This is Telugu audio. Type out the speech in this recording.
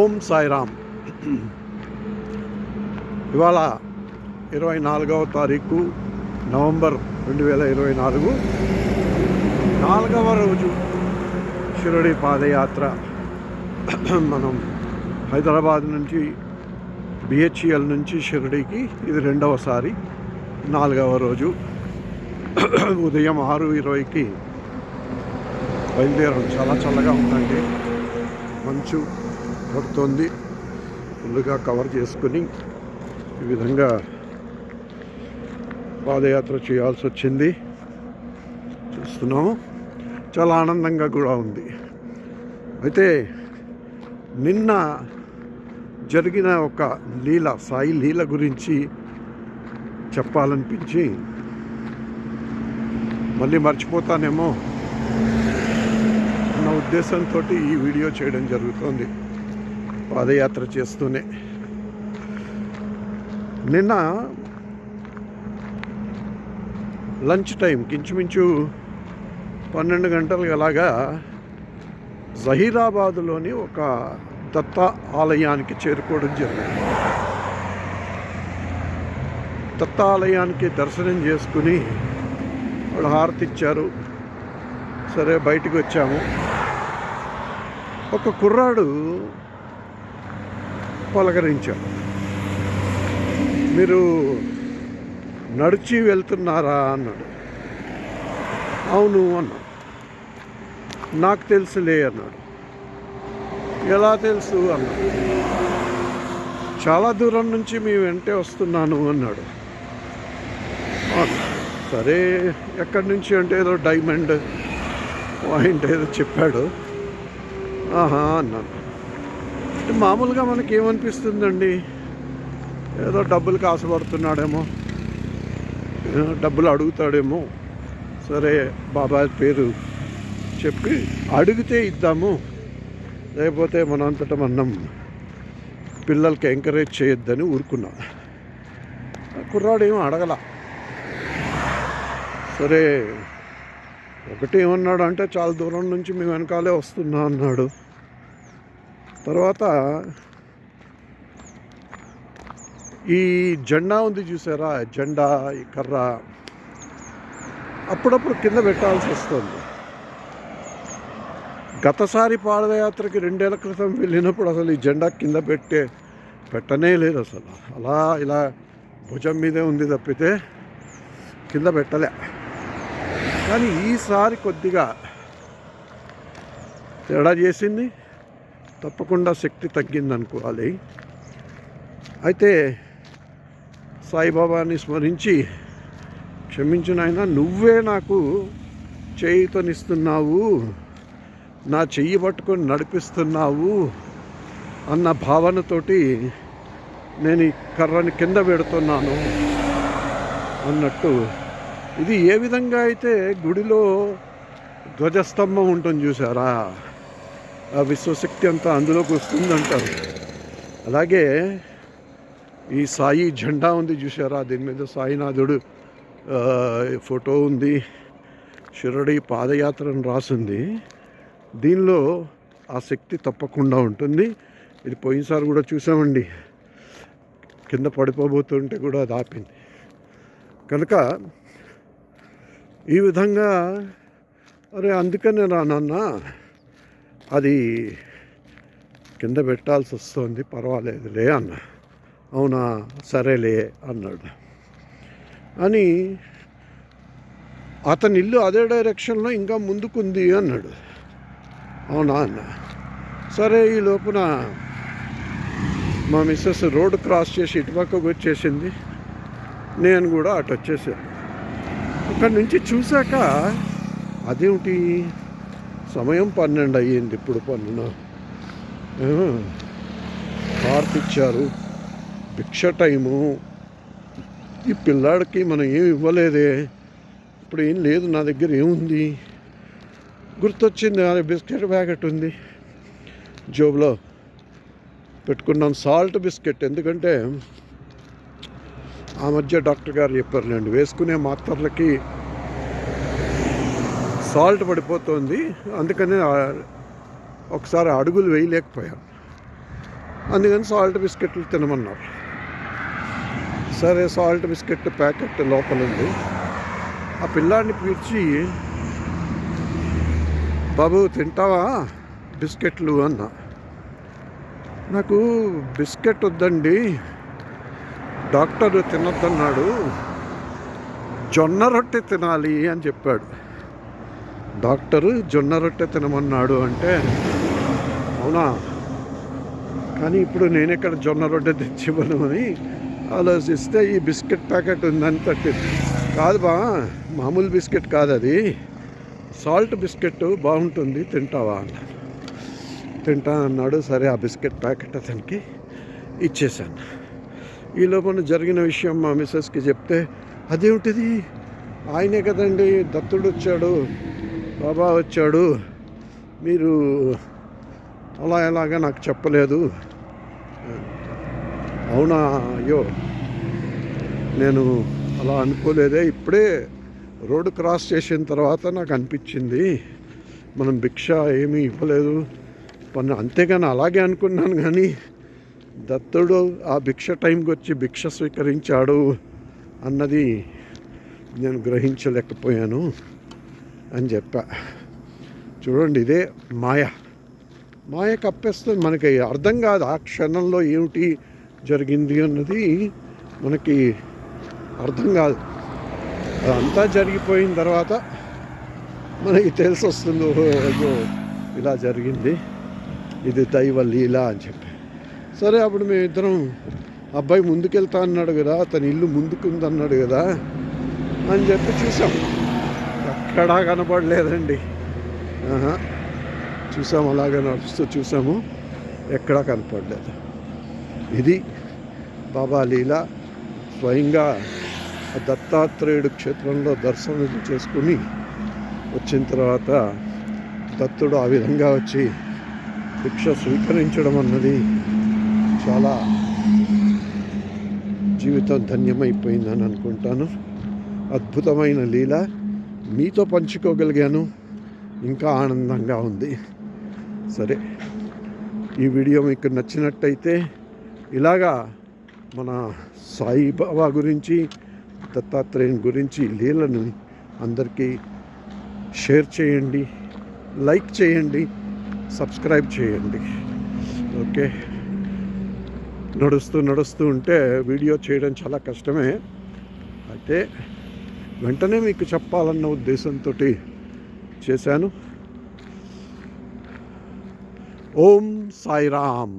ఓం సాయిరామ్. ఇవాళ ఇరవై నాలుగవ తారీఖు నవంబర్ రెండు వేల ఇరవై నాలుగు. నాలుగవ రోజు షిరడి పాదయాత్ర. మనం హైదరాబాద్ నుంచి బిహెచ్ఎల్ నుంచి షిరడికి ఇది రెండవసారి నాలుగవ రోజు. ఉదయం ఆరు ఇరవైకి బయలుదేరడం చాలా చల్లగా ఉందండి. మంచు పడుతోంది. ఫుల్గా కవర్ చేసుకుని ఈ విధంగా పాదయాత్ర చేయాల్సి వచ్చింది. చూస్తున్నాము. చాలా ఆనందంగా కూడా ఉంది. అయితే నిన్న జరిగిన ఒక లీల సాయి లీల గురించి చెప్పాలనిపించి మళ్ళీ మర్చిపోతానేమో అన్న ఉద్దేశంతో ఈ వీడియో చేయడం జరుగుతోంది. పాదయాత్ర చేస్తూనే. నిన్న లంచ్ టైం కించుమించు పన్నెండు గంటలు అలాగా జహీరాబాదులోని ఒక దత్త ఆలయానికి చేరుకోవడం జరిగింది. దత్త ఆలయానికి దర్శనం చేసుకుని వాళ్ళు హారతి ఇచ్చారు. సరే బయటకు వచ్చాము. ఒక కుర్రాడు పలకరించాడు మీరు నడిచి వెళ్తున్నారా అన్నాడు. అవును అన్నాడు. నాకు తెలుసులే అన్నాడు. ఎలా తెలుసు అన్నాడు. చాలా దూరం నుంచి మీ వెంటే వస్తున్నాను అన్నాడు. సరే ఎక్కడి నుంచి అంటే ఏదో డైమండ్ పాయింట్ ఏదో చెప్పాడు. ఆహా అన్నాను మామూలుగా మనకి ఏమనిపిస్తుందండి ఏదో డబ్బులు కాసపడుతున్నాడేమో డబ్బులు అడుగుతాడేమో. సరే బాబాయ్ పేరు చెప్పి అడిగితే ఇద్దాము. లేకపోతే మనంతట మనం పిల్లలకి ఎంకరేజ్ చేయొద్దని ఊరుకున్నా. కుర్రాడు ఏమో అడగల. సరే ఒకటి ఏమన్నాడు అంటే చాలా దూరం నుంచి మేము వెనకాలే వస్తున్నా అన్నాడు. తర్వాత ఈ జెండా ఉంది చూసారా? జెండా ఈ కర్ర. అప్పుడప్పుడు కింద పెట్టాల్సి వస్తుంది. గతసారి పాదయాత్రకి రెండేళ్ళ క్రితం వెళ్ళినప్పుడు అసలు ఈ జెండా కింద పెట్టే పెట్టనే లేదు అసలు. అలా ఇలా భుజం మీదే ఉంది తప్పితే కింద పెట్టలే. కానీ ఈసారి కొద్దిగా తేడా చేసింది. తప్పకుండా శక్తి తగ్గింది అనుకోవాలి అయితే సాయిబాబాని స్మరించి క్షమించిన ఆయన నువ్వే నాకు చేయుతనిస్తున్నావు నా చెయ్యి పట్టుకొని నడిపిస్తున్నావు అన్న భావనతోటి నేను ఈ కర్రని కింద పెడుతున్నాను అన్నట్టు. ఇది ఏ విధంగా అయితే గుడిలో ధ్వజస్తంభం ఉంటుంది చూసారా విశ్వశక్తి అంతా అందులోకి వస్తుందంటారు. అలాగే ఈ సాయి జెండా ఉంది చూసారా దీని మీద సాయినాథుడు ఫోటో ఉంది. షిరడి పాదయాత్రను రాసింది. దీనిలో ఆ శక్తి తప్పకుండా ఉంటుంది. ఇది పోయినసారి కూడా చూసామండి. కింద పడిపోబోతుంటే కూడా అది ఆపింది. కనుక ఈ విధంగా అరే అందుకనే రానన్నా అది కింద పెట్టాల్సి వస్తుంది పర్వాలేదులే అన్న. అవునా? సరేలే అన్నాడు. అని అతని ఇల్లు అదే డైరెక్షన్లో ఇంకా ముందుకుంది అన్నాడు. అవునా అన్న? సరే ఈ లోపున మా మిస్సెస్ రోడ్ క్రాస్ చేసి ఇటుపక్కకు వచ్చేసింది. నేను కూడా అటు వచ్చేసాను. అక్కడి నుంచి చూశాక అదేమిటి? సమయం పన్నెండు అయ్యింది ఇప్పుడు పన్నెండు హార్ట్ ఇచ్చారు భిక్ష టైము. ఈ పిల్లాడికి మనం ఏమి ఇవ్వలేదే. ఇప్పుడు ఏం లేదు నా దగ్గర ఏముంది? గుర్తొచ్చింది అది బిస్కెట్ ప్యాకెట్ ఉంది. జోబులో పెట్టుకున్నాం సాల్ట్ బిస్కెట్. ఎందుకంటే ఆ మధ్య డాక్టర్ గారు చెప్పారులేండి వేసుకునే మాత్రలకి సాల్ట్ పడిపోతుంది. అందుకని ఒకసారి అడుగులు వేయలేకపోయాను అందుకని సాల్ట్ బిస్కెట్లు తినమన్నారు. సరే సాల్ట్ బిస్కెట్ ప్యాకెట్ లోపల ఉంది ఆ పిల్లాడిని పిలిచి బాబు తింటావా బిస్కెట్లు? అన్న. నాకు బిస్కెట్ వద్దండి. డాక్టర్ తినొద్దన్నాడు. జొన్న రొట్టె తినాలి అని చెప్పాడు. డాక్టరు జొన్న రొట్టె తినమన్నాడు అంటే అవునా? కానీ ఇప్పుడు నేను ఎక్కడ జొన్న రొట్టె తెచ్చివ్వను అని ఆలోచిస్తే ఈ బిస్కెట్ ప్యాకెట్ ఉందని తట్టింది. కాదు బా మామూలు బిస్కెట్ కాదు అది సాల్ట్ బిస్కెట్ బాగుంటుంది తింటావా అన్నాడు. తింటా అన్నాడు సరే ఆ బిస్కెట్ ప్యాకెట్ అతనికి ఇచ్చేసాను ఈ లోపల జరిగిన విషయం మా మిస్సెస్కి చెప్తే అదేమిటిది? ఆయనే కదండి దత్తుడు వచ్చాడు. బాబా వచ్చాడు. మీరు అలా ఎలాగా నాకు చెప్పలేదు. అవునా? అయ్యో. నేను అలా అనుకోలేదే. ఇప్పుడే రోడ్డు క్రాస్ చేసిన తర్వాత నాకు అనిపించింది. మనం భిక్ష ఏమీ ఇవ్వలేదు. పన్ను అంతేగాని అలాగే అనుకున్నాను కానీ దత్తుడు ఆ భిక్ష టైంకి వచ్చి భిక్ష స్వీకరించాడు అన్నది నేను గ్రహించలేకపోయాను. అని చెప్పా. చూడండి ఇదే మాయ. మాయ కప్పేస్తుంది. మనకి అర్థం కాదు ఆ క్షణంలో ఏమిటి జరిగింది అన్నది మనకి అర్థం కాదు. అదంతా జరిగిపోయిన తర్వాత మనకి తెలిసి వస్తుంది ఓహో అయ్యో ఇలా జరిగింది. ఇది దైవ లీల అని చెప్పి. సరే అప్పుడు మేమిద్దరం అబ్బాయి ముందుకెళ్తా అన్నాడు కదా తన ఇల్లు ముందుకుందన్నాడు కదా అని చెప్పి చూసాం. ఎక్కడా కనపడలేదండి చూసాము అలాగే నడుస్తూ చూసాము. ఎక్కడా కనపడలేదు. ఇది బాబా లీల స్వయంగా దత్తాత్రేయుడు క్షేత్రంలో దర్శనం చేసుకుని వచ్చిన తర్వాత దత్తుడు ఆ విధంగా వచ్చి భిక్ష స్వీకరించడం అన్నది చాలా జీవితం ధన్యమైపోయిందని అనుకుంటాను. అద్భుతమైన లీల. మీతో పంచుకోగలిగాను. ఇంకా ఆనందంగా ఉంది. సరే ఈ వీడియో మీకు నచ్చినట్టయితే ఇలాగా మన సాయిబాబా గురించి దత్తాత్రేయుని గురించి లీలను అందరికీ షేర్ చేయండి లైక్ చేయండి సబ్స్క్రైబ్ చేయండి. ఓకే? నడుస్తూ నడుస్తూ ఉంటే వీడియో చేయడం చాలా కష్టమే. అయితే వెంటనే మీకు చెప్పాలన్న ఉద్దేశంతో చేశాను. ఓం సాయిరామ్.